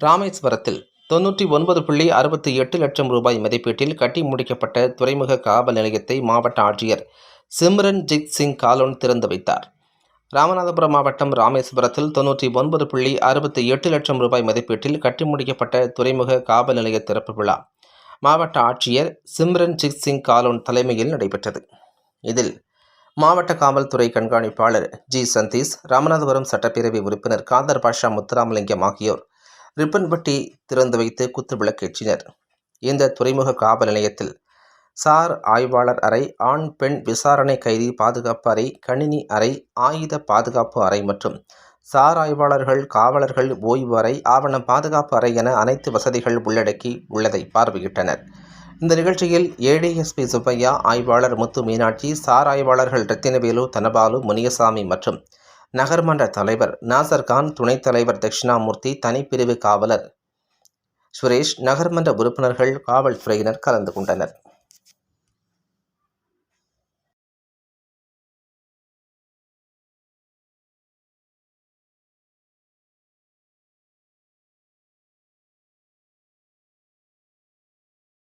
ராமேஸ்வரத்தில் தொன்னூற்றி ஒன்பது புள்ளி அறுபத்தி எட்டு லட்சம் ரூபாய் மதிப்பீட்டில் கட்டி முடிக்கப்பட்ட துறைமுக காவல் நிலையத்தை மாவட்ட ஆட்சியர் சிம்ரன்ஜித் சிங் காலோன் திறந்து வைத்தார். ராமநாதபுரம் மாவட்டம் ராமேஸ்வரத்தில் தொன்னூற்றி ஒன்பது புள்ளி அறுபத்தி எட்டு லட்சம் ரூபாய் மதிப்பீட்டில் கட்டி முடிக்கப்பட்ட துறைமுக காவல் நிலைய திறப்பு விழா மாவட்ட ஆட்சியர் சிம்ரன்ஜித் சிங் காலோன் தலைமையில் நடைபெற்றது. இதில் மாவட்ட காவல்துறை கண்காணிப்பாளர் ஜி சந்தீஷ் ராமநாதபுரம் சட்டப்பேரவை உறுப்பினர் காதர் பாஷா முத்துராமலிங்கம் ஆகியோர் ரிப்பன்பெட்டி திறந்து வைத்து குத்து விளக்கேற்றினர் இந்த துறைமுக காவல் நிலையத்தில் சார் ஆய்வாளர் அறை ஆண் பெண் விசாரணை கைதி பாதுகாப்பு அறை கணினி அறை ஆயுத பாதுகாப்பு அறை மற்றும் சார் ஆய்வாளர்கள் காவலர்கள் ஓய்வு அறை ஆவண பாதுகாப்பு அறை என அனைத்து வசதிகள் உள்ளடக்கி உள்ளதை பார்வையிட்டனர். இந்த நிகழ்ச்சியில் ஏடிஎஸ்பி சுப்பையா ஆய்வாளர் முத்து மீனாட்சி சார் ஆய்வாளர்கள் ரத்தினவேலு தனபாலு முனியசாமி மற்றும் நகர்மன்ற தலைவர் நாசர்கான் துணைத் தலைவர் தட்சிணாமூர்த்தி தனிப்பிரிவு காவலர் சுரேஷ் நகர்மன்ற உறுப்பினர்கள் காவல்துறையினர் கலந்து கொண்டனர்.